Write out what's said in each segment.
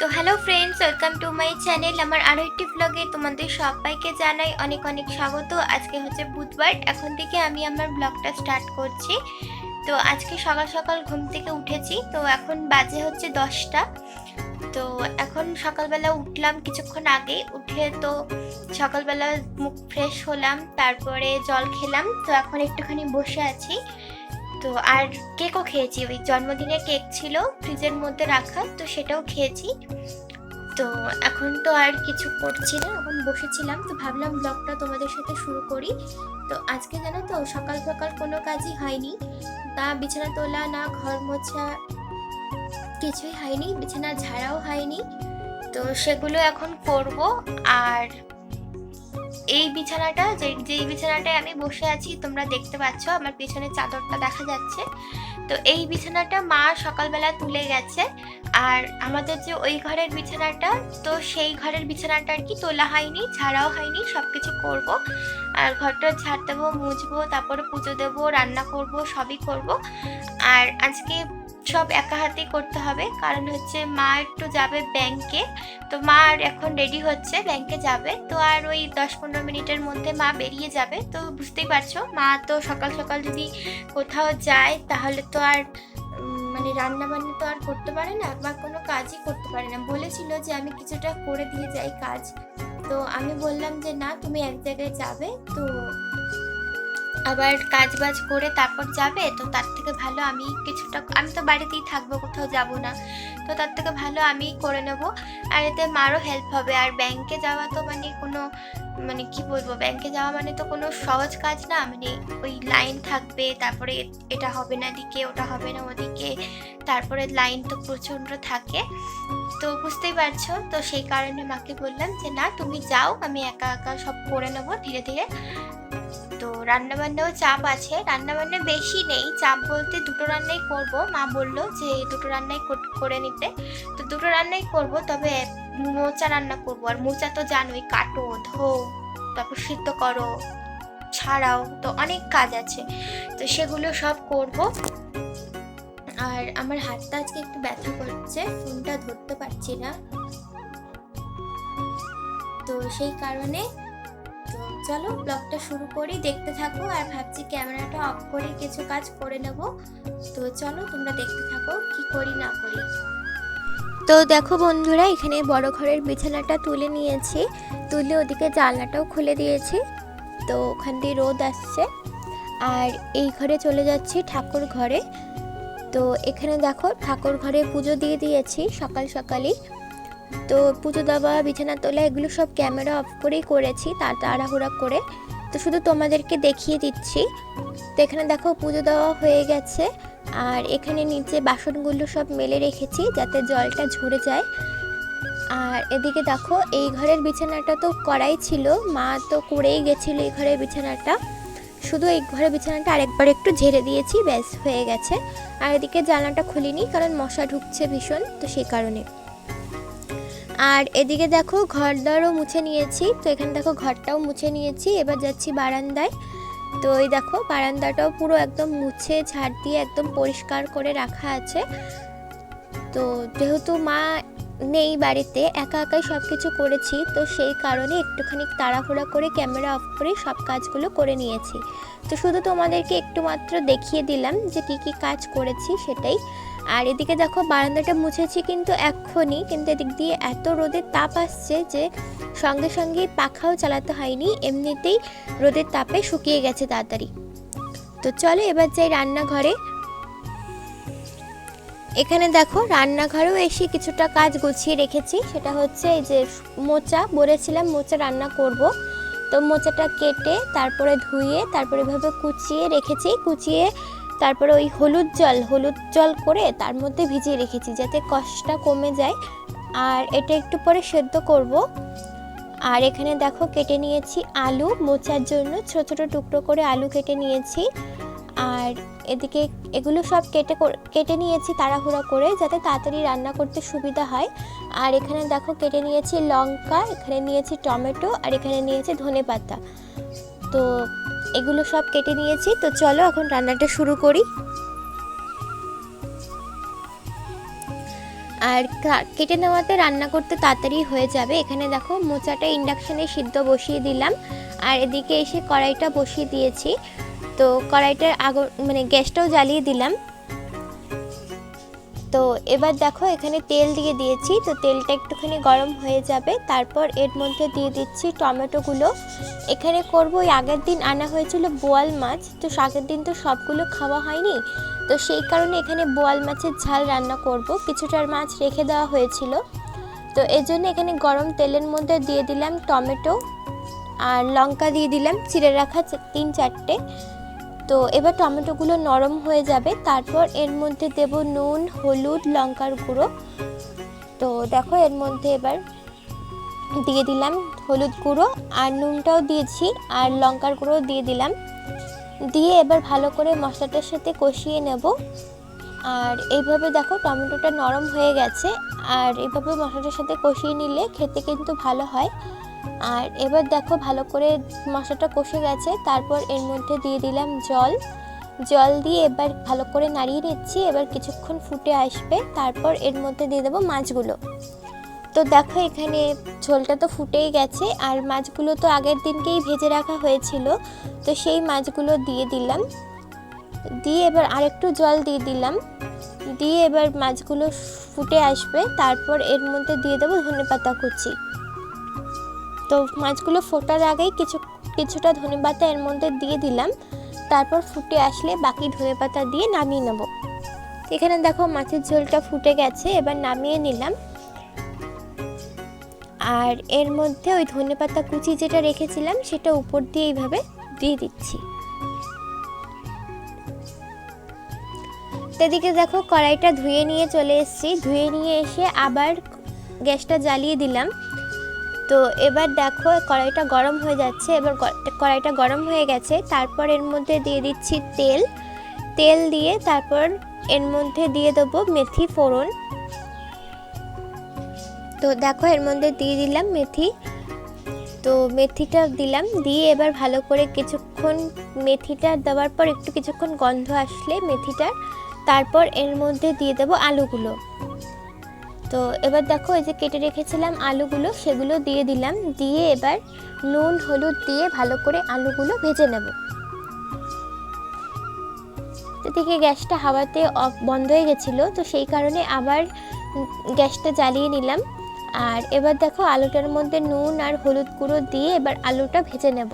তো hello friends welcome to my channel আমার আরও একটি ব্লগে তোমাদের সবাইকে জানাই অনেক অনেক স্বাগত। আজকে হচ্ছে বুধবার, এখন থেকে আমি আমার ব্লগটা স্টার্ট করছি। তো আজকে সকাল সকাল ঘুম থেকে উঠেছি, তো এখন বাজে হচ্ছে দশটা। তো এখন সকালবেলা উঠলাম কিছুক্ষণ আগে, উঠে তো সকালবেলা মুখ ফ্রেশ হলাম, তারপরে জল খেলাম, তো এখন একটুখানি বসে আছি। তো আর কেকও খেয়েছি। ওই জন্মদিনের কেক ছিল, ফ্রিজের মধ্যে রাখা, তো সেটাও খেয়েছি। তো এখন তো আর কিছু করছি না, এখন বসেছিলাম। তো ভাবলাম ব্লগটা তোমাদের সাথে শুরু করি। তো আজকে জানো তো, সকাল সকাল কোনো কাজই হয়নি। না বিছানা তোলা না, ঘর মোছা কিছুই হয়নি বিছানা ঝাড়াও হয়নি। তো সেগুলো এখন করব। আর এই বিছানাটা, যে যেই বিছানাটায় আমি বসে আছি, তোমরা দেখতে পাচ্ছ, আমার পেছনে চাদরটা দেখা যাচ্ছে। তো এই বিছানাটা মা সকালবেলা তুলে গেছে। আর আমাদের যে ওই ঘরের বিছানাটা, তো সেই ঘরের বিছানাটা আর কি তোলা হয়নি ছাড়াও হয়নি সব কিছু করব। আর ঘরটা ঝাড় দেবো, মুছবো, তারপরে পুজো দেবো, রান্না করব, সবই করব। আর আজকে সব একা হাতেই করতে হবে। কারণ হচ্ছে মা একটু যাবে ব্যাংকে তো মা আর এখন রেডি হচ্ছে ব্যাংকে যাবে। তো আর ওই দশ পনেরো মিনিটের মধ্যে মা বেরিয়ে যাবে। তো বুঝতেই পারছ, মা তো সকাল সকাল যদি কোথাও যায়, তাহলে তো আর মানে রান্না বান্না তো আর করতে পারে না বা কোনো কাজই করতে পারে না। বলেছিল যে আমি কিছুটা করে দিয়ে যাই কাজ। তো আমি বললাম যে, না, তুমি এক জায়গায় যাবে। তো আবার কাজ বাজ করে তারপর যাবে, তো তার থেকে ভালো আমি কিছুটা আমি তো বাড়িতেই থাকব, কোথাও যাব না। তো তার থেকে ভালো আমি করে নেব। আর এতে মারও হেল্প হবে। আর ব্যাংকে যাওয়া তো মানে কোনো মানে কি বলব ব্যাংকে যাওয়া মানে তো কোনো সহজ কাজ না। মানে ওই লাইন থাকবে, তারপরে এটা হবে না এদিকে ওটা হবে না ওদিকে, তারপরে লাইন তো প্রচণ্ড থাকে। তো বুঝতেই পারছ? তো সেই কারণে মাকে বললাম যে, না, তুমি যাও, আমি একা একা সব করে নেব ধীরে ধীরে। তো রান্নাবান্নাও চাপ আছে, রান্নাবান্না বেশি নেই, চাপ বলতে দুটো রান্নাই করব। মা বলল যে দুটো রান্নাই করে নিতে। তো দুটো রান্নাই করব, তবে মোচা রান্না করব। আর মোচা তো জানোই, কাটো, ধো, তারপর সিদ্ধ করো, ছাড়াও তো অনেক কাজ আছে। তো সেগুলো সব করব। আর আমার হাতটা আজকে একটু ব্যথা করছে, ফোনটা ধরতে পারছি না। তো সেই কারণে চলো ব্লগটা শুরু করি, দেখতে থাকো আর ভাবছি ক্যামেরাটা অফ করে কিছু কাজ করে নেব। তো চলো তোমরা দেখতে থাকো কি করি না করি। তো দেখো বন্ধুরা, এখানে বড় ঘরের বিছানাটা তুলে নিয়েছি। তুলে ওদিকে জানলাটাও খুলে দিয়েছি। তো ওখান দিয়ে রোদ আসছে। আর এই ঘরে চলে যাচ্ছি ঠাকুর ঘরে। তো এখানে দেখো ঠাকুর ঘরে পুজো দিয়ে দিয়েছি সকাল সকালই। তো পুজো দেওয়া, বিছানা তোলা, এগুলো সব ক্যামেরা অফ করেই করেছি, তার তাড়াহুড়া করে। তো শুধু তোমাদেরকে দেখিয়ে দিচ্ছি। তো এখানে দেখো পুজো দেওয়া হয়ে গেছে। আর এখানে নিচে বাসনগুলো সব মেলে রেখেছি যাতে জলটা ঝরে যায়। আর এদিকে দেখো, এই ঘরের বিছানাটা তো করাই ছিল। মা তো করেই গেছিল এই ঘরের বিছানাটা। শুধু এই ঘরের বিছানাটা আরেকবার একটু ঝেড়ে দিয়েছি, ব্যাস হয়ে গেছে। আর এদিকে জানলাটা খুলিনি, কারণ মশা ঢুকছে ভীষণ, তো সেই কারণে। আর এদিকে দেখো ঘর দরও মুছে নিয়েছি, তো এখানে দেখো ঘরটাও মুছে নিয়েছি। এবার যাচ্ছি বারান্দায়। তো এই দেখো বারান্দাটাও পুরো একদম মুছে, ঝাড় দিয়ে একদম পরিষ্কার করে রাখা আছে। তো যেহেতু মা নেই বাড়িতে, একা একাই সব কিছু করেছি, তো সেই কারণে একটুখানি তাড়াহুড়া করে ক্যামেরা অফ করে সব কাজগুলো করে নিয়েছি। তো শুধু তোমাদেরকে একটু মাত্র দেখিয়ে দিলাম যে কি কি কাজ করেছি সেটাই। আর এদিকে দেখো, বারান্দাটা মুছেছি কিন্তু এক্ষুনি, কিন্তু এদিক দিয়ে এত রোদের তাপ আসছে যে সঙ্গে সঙ্গে পাখাও চালাতে হয়নি, এমনিতেই রোদের তাপে শুকিয়ে গেছে তাড়াতাড়ি। তো চলো এবার যাই রান্নাঘরে। এখানে দেখো, রান্নাঘরেও এসে কিছুটা কাজ গুছিয়ে রেখেছি, সেটা হচ্ছে এই যে মোচা, বলেছিলাম মোচা রান্না করব। তো মোচাটা কেটে, তারপরে ধুয়ে, তারপরে এভাবে কুচিয়ে রেখেছি, কুচিয়ে তারপরে ওই হলুদ জল হলুদ জল করে তার মধ্যে ভিজিয়ে রেখেছি যাতে কষ্টটা কমে যায়। আর এটা একটু পরে সেদ্ধ করব। আর এখানে দেখো কেটে নিয়েছি আলু, মোচার জন্য ছোট ছোট টুকরো করে আলু কেটে নিয়েছি। আর এদিকে এগুলো সব কেটে কেটে নিয়েছি তাড়াহুড়া করে যাতে তাড়াতাড়ি রান্না করতে সুবিধা হয়। আর এখানে দেখো কেটে নিয়েছি লঙ্কা, এখানে নিয়েছি টমেটো, আর এখানে নিয়েছি ধনে পাতা তো এগুলো সব কেটে নিয়েছি, তো চলো এখন রান্নাটা শুরু করি। আর কেটে নেওয়াতে রান্না করতে তাড়াতাড়ি হয়ে যাবে। এখানে দেখো মোচাটা ইন্ডাকশানে সিদ্ধ বসিয়ে দিলাম। আর এদিকে এসে কড়াইটা বসিয়ে দিয়েছি। তো কড়াইটার আগুন মানে গ্যাসটাও জ্বালিয়ে দিলাম। তো এবার দেখো এখানে তেল দিয়ে দিয়েছি, তো তেলটা একটুখানি গরম হয়ে যাবে। তারপর এর মধ্যে দিয়ে দিচ্ছি টমেটোগুলো। এখানে করব, ওই আগের দিন আনা হয়েছিল বোয়াল মাছ, তো আগের দিন তো সবগুলো খাওয়া হয়নি। তো সেই কারণে এখানে বোয়াল মাছের ঝাল রান্না করব। কিছুটার মাছ রেখে দেওয়া হয়েছিল। তো এর জন্য এখানে গরম তেলের মধ্যে দিয়ে দিলাম টমেটো, আর লঙ্কা দিয়ে দিলাম, চিড়ে রাখা তিন চারটে। তো এবার টমেটোগুলো নরম হয়ে যাবে। তারপর এর মধ্যে দেব নুন, হলুদ, লঙ্কার গুঁড়ো। তো দেখো এর মধ্যে এবার দিয়ে দিলাম হলুদ গুঁড়ো আর নুনটাও দিয়েছি আর লঙ্কার গুঁড়ো দিয়ে দিলাম। দিয়ে এবার ভালো করে মশলাটার সাথে কষিয়ে নেব। আর এইভাবে দেখো টমেটোটা নরম হয়ে গেছে। আর এইভাবে মশলাটার সাথে কষিয়ে নিলে খেতে কিন্তু ভালো হয়। আর এবার দেখো ভালো করে মশলাটা কষে গেছে, তারপর এর মধ্যে দিয়ে দিলাম জল। জল দিয়ে এবার ভালো করে নাড়িয়ে নিচ্ছি, এবার কিছুক্ষণ ফুটে আসবে, তারপর এর মধ্যে দিয়ে দেবো মাছগুলো। তো দেখো এখানে ঝোলটা তো ফুটেই গেছে, আর মাছগুলো তো আগের দিনকেই ভেজে রাখা হয়েছিল, তো সেই মাছগুলো দিয়ে দিলাম। দিয়ে এবার আরেকটু জল দিয়ে দিলাম, দিয়ে এবার মাছগুলো ফুটে আসবে, তারপর এর মধ্যে দিয়ে দেবো ধনেপাতা কুচি। তো মাছগুলো ফোটার আগেই কিছু, কিছুটা ধনেপাতা এর মধ্যে দিয়ে দিলাম। তারপর ফুটে আসলে বাকি ধনেপাতা দিয়ে নামিয়ে নেব। এখানে দেখো মাছের ঝোলটা ফুটে গেছে, এবার নামিয়ে নিলাম। আর এর মধ্যে ওই ধনেপাতা কুচি যেটা রেখেছিলাম, সেটা উপর দিয়ে এইভাবে দিয়ে দিচ্ছি। এদিকে দেখো কড়াইটা ধুয়ে নিয়ে চলে এসেছি। ধুয়ে নিয়ে এসে আবার গ্যাসটা জ্বালিয়ে দিলাম। তো এবার দেখো কড়াইটা গরম হয়ে যাচ্ছে, এবার কড়াইটা গরম হয়ে গেছে, তারপর এর মধ্যে দিয়ে দিচ্ছি তেল। তেল দিয়ে তারপর এর মধ্যে দিয়ে দেবো মেথি ফোড়ন। তো দেখো এর মধ্যে দিয়ে দিলাম মেথি। তো মেথিটা দিলাম, দিয়ে এবার ভালো করে কিছুক্ষণ মেথিটা দেওয়ার পর একটু কিছুক্ষণ গন্ধ আসলে মেথিটার। তারপর এর মধ্যে দিয়ে দেবো আলুগুলো। তো এবার দেখো, এই যে কেটে রেখেছিলাম আলুগুলো, সেগুলো দিয়ে দিলাম। দিয়ে এবার নুন, হলুদ দিয়ে ভালো করে আলুগুলো ভেজে নেব। এদিকে গ্যাসটা হাওয়াতে অফ বন্ধ হয়ে গেছিল, তো সেই কারণে আবার গ্যাসটা জ্বালিয়ে নিলাম। আর এবার দেখো, আলুটার মধ্যে নুন আর হলুদ গুঁড়ো দিয়ে এবার আলুটা ভেজে নেব।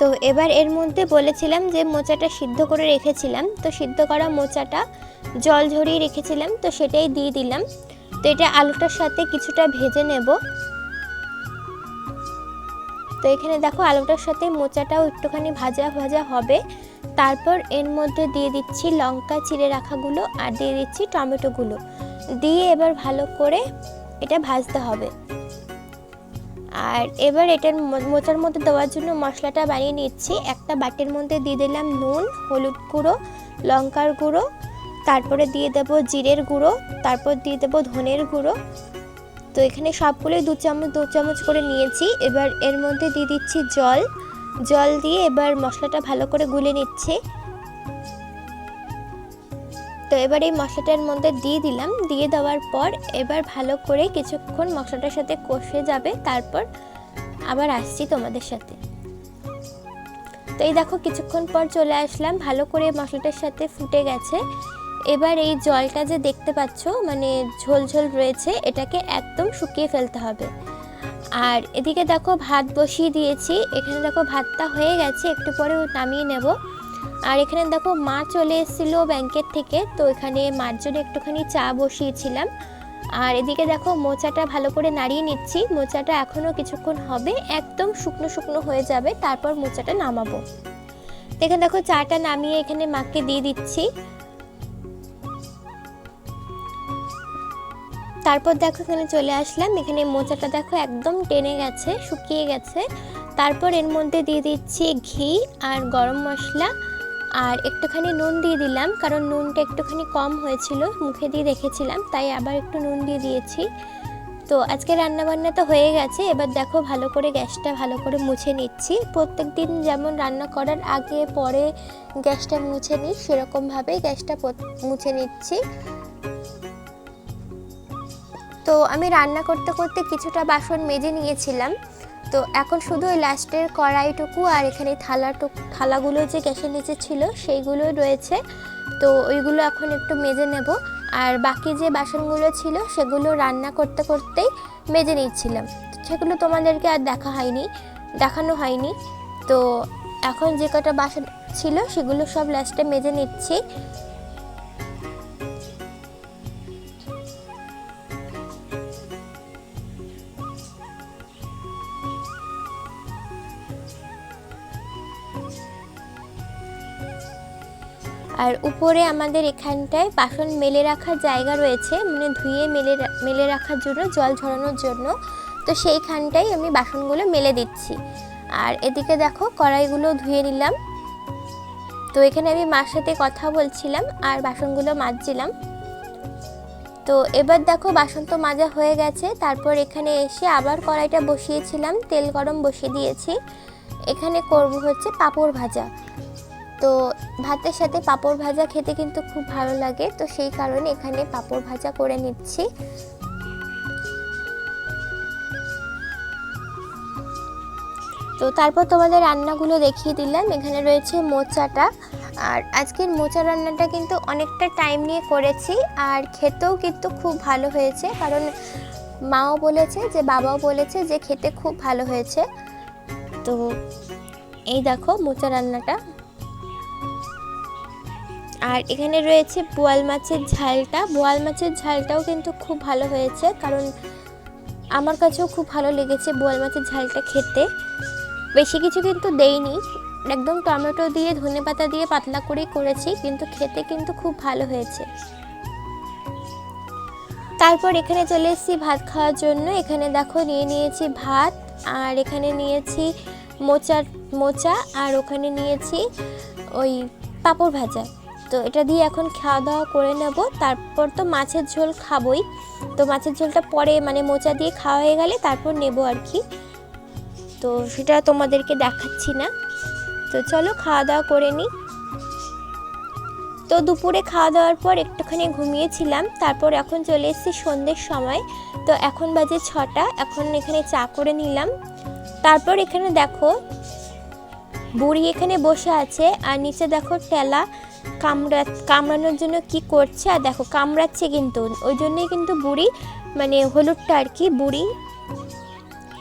তো এবার এর মধ্যে বলেছিলাম যে মোচাটা সিদ্ধ করে রেখেছিলাম। তো সিদ্ধ করা মোচাটা জল ঝরিয়ে রেখেছিলাম, তো সেটাই দিয়ে দিলাম। তো এটা আলুটার সাথে কিছুটা ভেজে নেব। তো এখানে দেখো আলুটার সাথে মোচাটাও একটুখানি ভাজা ভাজা হবে। তারপর এর মধ্যে দিয়ে দিচ্ছি লঙ্কা, চিড়ে রাখাগুলো আর দিয়ে দিচ্ছি টমেটোগুলো। দিয়ে এবার ভালো করে এটা ভাজতে হবে। আর এবার এটার মোচার মধ্যে দেওয়ার জন্য মশলাটা বানিয়ে নিচ্ছি। একটা বাটির মধ্যে দিয়ে দিলাম নুন, হলুদ গুঁড়ো, লঙ্কার গুঁড়ো, তারপরে দিয়ে দেবো জিরের গুঁড়ো, তারপর দিয়ে দেবো ধনের গুঁড়ো। তো এখানে সবগুলোই দু চামচ দু চামচ করে নিয়েছি। এবার এর মধ্যে দিয়ে দিচ্ছি জল। জল দিয়ে এবার মশলাটা ভালো করে গুলে নিচ্ছি। তো এবার এই মশলাটার মধ্যে দিয়ে দিলাম। দিয়ে দেওয়ার পর এবার ভালো করে কিছুক্ষণ মশলাটার সাথে কষে যাবে। তারপর আবার আসছি তোমাদের সাথে। তো এই দেখো, কিছুক্ষণ পর চলে আসলাম। ভালো করে মশলাটার সাথে ফুটে গেছে। এবার এই জলটা যে দেখতে পাচ্ছ মানে ঝোল ঝোল রয়েছে, এটাকে একদম শুকিয়ে ফেলতে হবে। আর এদিকে দেখো, ভাত বসিয়ে দিয়েছি। এখানে দেখো, ভাতটা হয়ে গেছে। একটু পরে নামিয়ে নেব। আর এখানে দেখো মা চলে এসেছিল ব্যাংকের থেকে, তো এখানে মার জন্য একটুখানি চা বসিয়েছিলাম। আর এদিকে দেখো মোচাটা ভালো করে নাড়িয়ে নিচ্ছি, মোচাটা এখনও কিছুক্ষণ হবে, একদম শুকনো শুকনো হয়ে যাবে, তারপর মোচাটা নামাবো। এখানে দেখো চাটা নামিয়ে এখানে মাকে দিয়ে দিচ্ছি। তারপর দেখো এখানে চলে আসলাম, এখানে মোচাটা দেখো একদম টেনে গেছে, শুকিয়ে গেছে। তারপর এর মধ্যে দিয়ে দিচ্ছি ঘি আর গরম মশলা। আর একটুখানি নুন দিয়ে দিলাম, কারণ নুনটা একটুখানি কম হয়েছিল, মুখে দিয়ে দেখেছিলাম, তাই আবার একটু নুন দিয়ে দিয়েছি। তো আজকে রান্না বান্না তো হয়ে গেছে, এবার দেখো ভালো করে গ্যাসটা ভালো করে মুছে নিচ্ছি। প্রত্যেক দিন যেমন রান্না করার আগে, পরে গ্যাসটা মুছে নিই, সেরকমভাবেই গ্যাসটা মুছে নিচ্ছি। তো আমি রান্না করতে করতে কিছুটা বাসন মেজে নিয়েছিলাম। তো এখন শুধু ওই লাস্টের কড়াইটুকু আর এখানে থালাটুকু থালাগুলো যে গ্যাসের নিচে ছিল সেইগুলো রয়েছে। তো ওইগুলো এখন একটু মেজে নেব। আর বাকি যে বাসনগুলো ছিল সেগুলো রান্না করতে করতেই মেজে নিচ্ছিলাম। সেগুলো তোমাদেরকে আর দেখা হয়নি, দেখানো হয়নি। তো এখন যে কটা বাসন ছিল সেগুলো সব লাস্টে মেজে নিচ্ছি। আর উপরে আমাদের এখানটায় বাসন মেলে রাখার জায়গা রয়েছে মানে ধুয়ে মেলে মেলে রাখার জন্য, জল ঝরানোর জন্য। তো সেইখানটাই আমি বাসনগুলো মেলে দিচ্ছি। আর এদিকে দেখো কড়াইগুলো ধুয়ে নিলাম। তো এখানে আমি মার সাথে কথা বলছিলাম আর বাসনগুলো মাজছিলাম। তো এবার দেখো বাসন তো মাজা হয়ে গেছে, তারপর এখানে এসে আবার কড়াইটা বসিয়েছিলাম, তেল গরম বসিয়ে দিয়েছি। এখানে করব হচ্ছে পাঁপড় ভাজা। তো ভাতের সাথে পাঁপড় ভাজা খেতে কিন্তু খুব ভালো লাগে। তো সেই কারণে এখানে পাঁপড় ভাজা করে নিচ্ছি। তো তারপর তোমাদের রান্নাগুলো দেখিয়ে দিলাম। এখানে রয়েছে মোচাটা। আর আজকের মোচা রান্নাটা কিন্তু অনেকটা টাইম নিয়ে করেছি। আর খেতেও কিন্তু খুব ভালো হয়েছে। কারণ মাও বলেছে যে, বাবাও বলেছে যে, খেতে খুব ভালো হয়েছে। তো এই দেখো মোচা রান্নাটা। আর এখানে রয়েছে বোয়াল মাছের ঝালটা। বোয়াল মাছের ঝালটাও কিন্তু খুব ভালো হয়েছে, কারণ আমার কাছেও খুব ভালো লেগেছে বোয়াল মাছের ঝালটা খেতে। বেশি কিছু কিন্তু দেইনি, একদম টমেটো দিয়ে, ধনে পাতা দিয়ে পাতলা করেই করেছি, কিন্তু খেতে কিন্তু খুব ভালো হয়েছে। তারপর এখানে চলে এসেছি ভাত খাওয়ার জন্য। এখানে দেখো নিয়ে নিয়েছি ভাত, আর এখানে নিয়েছি মোচার, মোচা, আর ওখানে নিয়েছি ওই পাঁপড় ভাজা। তো এটা দিয়ে এখন খাওয়া দাওয়া করে নেব। তারপর তো মাছের ঝোল খাবই। তো মাছের ঝোলটা পরে মানে মোচা দিয়ে খাওয়া হয়ে গেলে তারপর নেব আর কি। তো সেটা তোমাদেরকে দেখাচ্ছি না। তো চলো খাওয়া দাওয়া করে নিই। তো দুপুরে খাওয়া দাওয়ার পর একটুখানি ঘুমিয়েছিলাম। তারপর এখন চলে এসেছি সন্ধ্যের সময়। তো এখন বাজে ছটা। এখন এখানে চা করে নিলাম। তারপর এখানে দেখো, বুড়ি এখানে বসে আছে। আর নিচে দেখো টেলা কামড়া, কামড়ানোর জন্য কি করছে? আর দেখো, কামড়াচ্ছে কিন্তু। ওই জন্যই কিন্তু বুড়ি মানে হলুদটা আর কি, বুড়ি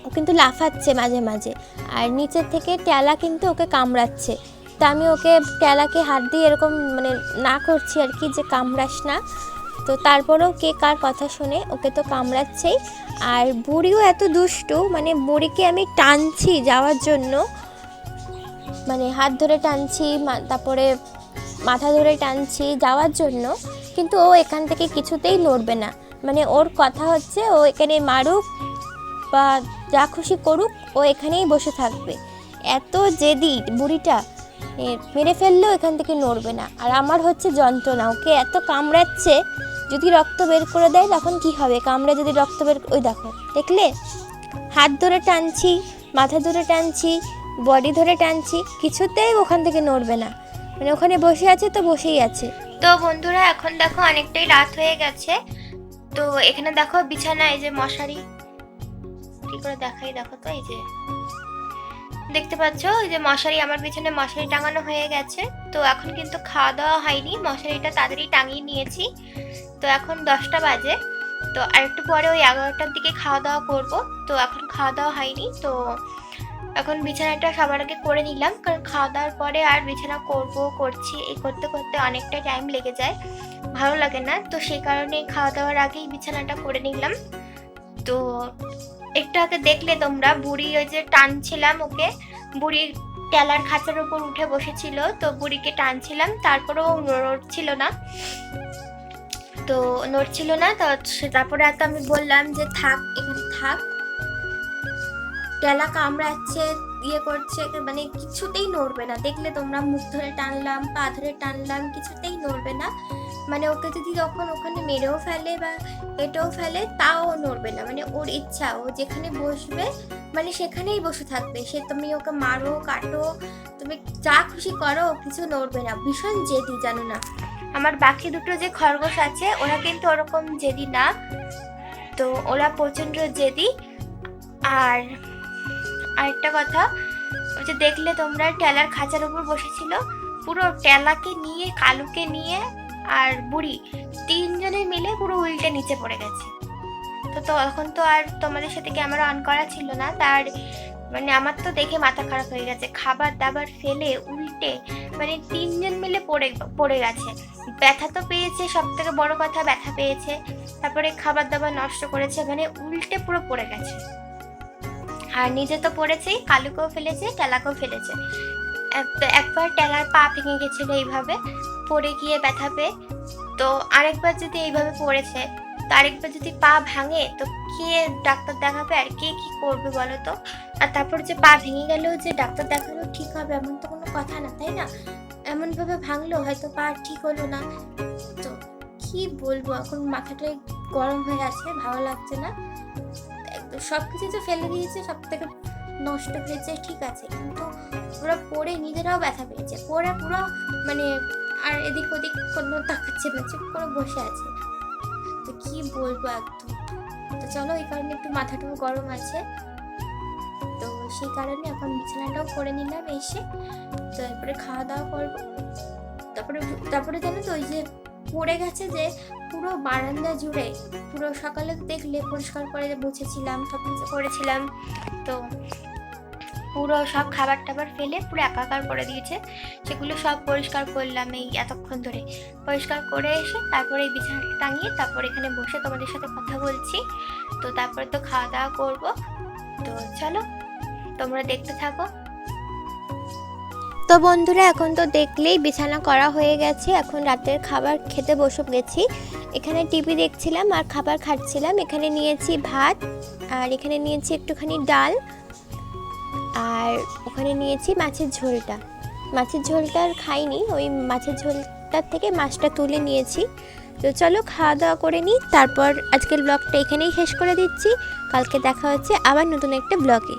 ও কিন্তু লাফাচ্ছে মাঝে মাঝে। আর নিচের থেকে টেলা কিন্তু ওকে কামড়াচ্ছে। তা আমি ওকে টেলাকে হাত দিয়ে এরকম মানে না করছি আর কি, যে কামড়াস না। তো তারপরেও কে কার কথা শুনে, ওকে তো কামড়াচ্ছেই। আর বুড়িও এত দুষ্টু মানে বুড়িকে আমি টানছি যাওয়ার জন্য। মানে হাত ধরে টানছি তারপরে মাথা ধরে টানছি যাওয়ার জন্য, কিন্তু ও এখান থেকে কিছুতেই নড়বে না। মানে ওর কথা হচ্ছে ও এখানে মারুক বা যা খুশি করুক, ও এখানেই বসে থাকবে। এত জেদি বুড়িটা মেরে ফেললেও এখান থেকে নড়বে না। আর আমার হচ্ছে যন্ত্রণা, ওকে এত কামড়াচ্ছে, যদি রক্ত বের করে দেয় তখন কি হবে? কামড়ে যদি রক্ত বের ওই দেখো, দেখলে? হাত ধরে টানছি, মাথা ধরে টানছি বডি ধরে টানছি, কিছুতেই ওখান থেকে নড়বে না। মানে ওখানে বসে আছে তো বসেই আছে। তো বন্ধুরা, এখন দেখো অনেকটাই রাত হয়ে গেছে। তো এখানে দেখো বিছানায় যে মশারি। কি করে দেখাই দেখো তো, এই যে। দেখতে পাচ্ছ, এই যে মশারি, আমার পিছনে মশারি টাঙানো হয়ে গেছে। তো এখন কিন্তু খাওয়া দাওয়া হয়নি, মশারিটা তাড়াতাড়ি টাঙিয়ে নিয়েছি। তো এখন দশটা বাজে। তো আরেকটু পরে ওই এগারোটার দিকে খাওয়া দাওয়া করব। তো এখন খাওয়া দাওয়া হয়নি, তো এখন বিছানাটা সবার আগে করে নিলাম, কারণ খাওয়া দাওয়ার পরে আর বিছানা করব, করছি, এই করতে করতে অনেকটা টাইম লেগে যায়। ভালো লাগে না, তো সেই কারণে খাওয়া দাওয়ার আগেই বিছানাটা করে নিলাম। তো একটু আগে দেখলে তোমরা, বুড়ি ওই যে টানছিলাম ওকে, বুড়ির টেলার খাঁচার উপর উঠে বসেছিল, তো বুড়িকে টানছিলাম, তারপরেও নড়ছিল না। তো নড়ছিল না, তো তারপরে এত আমি বললাম যে থাক, এখানে থাক। টেলা কামড়াচ্ছে ইয়ে করছে মানে কিছুতেই নড়বে না। দেখলে তোমরা মুখ ধরে টানলাম, পা ধরে টানলাম, কিছুতেই নড়বে না। মানে ওকে যদি যখন ওখানে মেরেও ফেলে বা এটাও ফেলে, তাও নড়বে না। মানে ওর ইচ্ছা, ও যেখানে বসবে মানে সেখানেই বসে থাকবে। সে তুমি ওকে মারো, কাটো, তুমি যা খুশি করো, কিছু নড়বে না। ভীষণ জেদি, জানো না? আমার বাকি দুটো যে খরগোশ আছে, ওরা কিন্তু ওরকম জেদি না। তো ওরা প্রচণ্ড জেদি। আর আরেকটা কথা, ওই যে দেখলে তোমরা, টেলার খাঁচার উপর বসেছিল, পুরো টেলাকে নিয়ে, কালুকে নিয়ে আর বুড়ি, তিনজনে মিলে পুরো উল্টে নিচে পড়ে গেছে। তো তখন তো আর তোমাদের সাথে ক্যামেরা অন করা ছিল না, তার মানে আমার তো দেখে মাথা খারাপ হয়ে গেছে। খাবার দাবার ফেলে, উল্টে মানে তিনজন মিলে পড়ে পড়ে গেছে। ব্যথা তো পেয়েছে সব থেকে বড় কথা ব্যথা পেয়েছে, তারপরে খাবার দাবার নষ্ট করেছে মানে উল্টে পুরো পড়ে গেছে। আর নিজে তো পড়েছেই কালুকেও ফেলেছে, টেলাকেও ফেলেছে। একবার টেলার পা ভেঙে গেছিল এইভাবে, পড়ে গিয়ে ব্যথা পেয়ে। তো আরেকবার যদি এইভাবে পড়েছে, তো আরেকবার যদি পা ভাঙে, তো কে ডাক্তার দেখাবে আর কে কি করবে বলো তো? আর তারপর যে পা ভেঙে গেলেও যে ডাক্তার দেখানো ঠিক হবে এমন তো কোনো কথা না, তাই না? এমনভাবে ভাঙলো, হয়তো পা ঠিক হলো না। তো কি বলব, এখন মাথাটাই গরম হয়ে আছে, ভালো লাগছে না। সব কিছু তো ফেলে দিয়েছে সব থেকে নষ্ট হয়েছে, ঠিক আছে। কিন্তু ওরা পড়ে, নিজেরাও ব্যথা পেয়েছে। পড়ে পুরো মানে আর এদিক ওদিক কোনো তাকাচ্ছে না, চুপ করে বসে আছে। তো কি বলব একদম? তো চলো, এই কারণে একটু মাথাটাও গরম আছে। তো সেই কারণে এখন বিছানাটাও করে নিলাম, এসে। তো এরপরে খাওয়া দাওয়া করব। তারপরে তারপরে জানো তো ওই যে পড়ে গেছে যে পুরো বারান্দা জুড়ে, পুরো সকালে দেখলে পরিষ্কার করে মুছেছিলাম, সব কিছু করেছিলাম। তো পুরো সব খাবার টাবার ফেলে পুরো একাকার করে দিয়েছে। সেগুলো সব পরিষ্কার করলাম এই এতক্ষণ ধরে। পরিষ্কার করে এসে তারপরে এই বিছানাটা টাঙিয়ে তারপর এখানে বসে তোমাদের সাথে কথা বলছি। তো তারপরে তো খাওয়া দাওয়া করব। তো চলো, তোমরা দেখতে থাকো। তো বন্ধুরা, এখন তো দেখলেই বিছানা করা হয়ে গেছে। এখন রাতের খাবার খেতে বসে গেছি। এখানে টিভি দেখছিলাম আর খাবার খাচ্ছিলাম। এখানে নিয়েছি ভাত আর এখানে নিয়েছি একটুখানি ডাল আর ওখানে নিয়েছি মাছের ঝোলটা। মাছের ঝোলটা আর খাইনি, ওই মাছের ঝোলটার থেকে মাছটা তুলে নিয়েছি। তো চলো খাওয়া দাওয়া করে নিই। তারপর আজকের ব্লগটা এখানেই শেষ করে দিচ্ছি। কালকে দেখা হচ্ছে আবার নতুন একটা ব্লগে।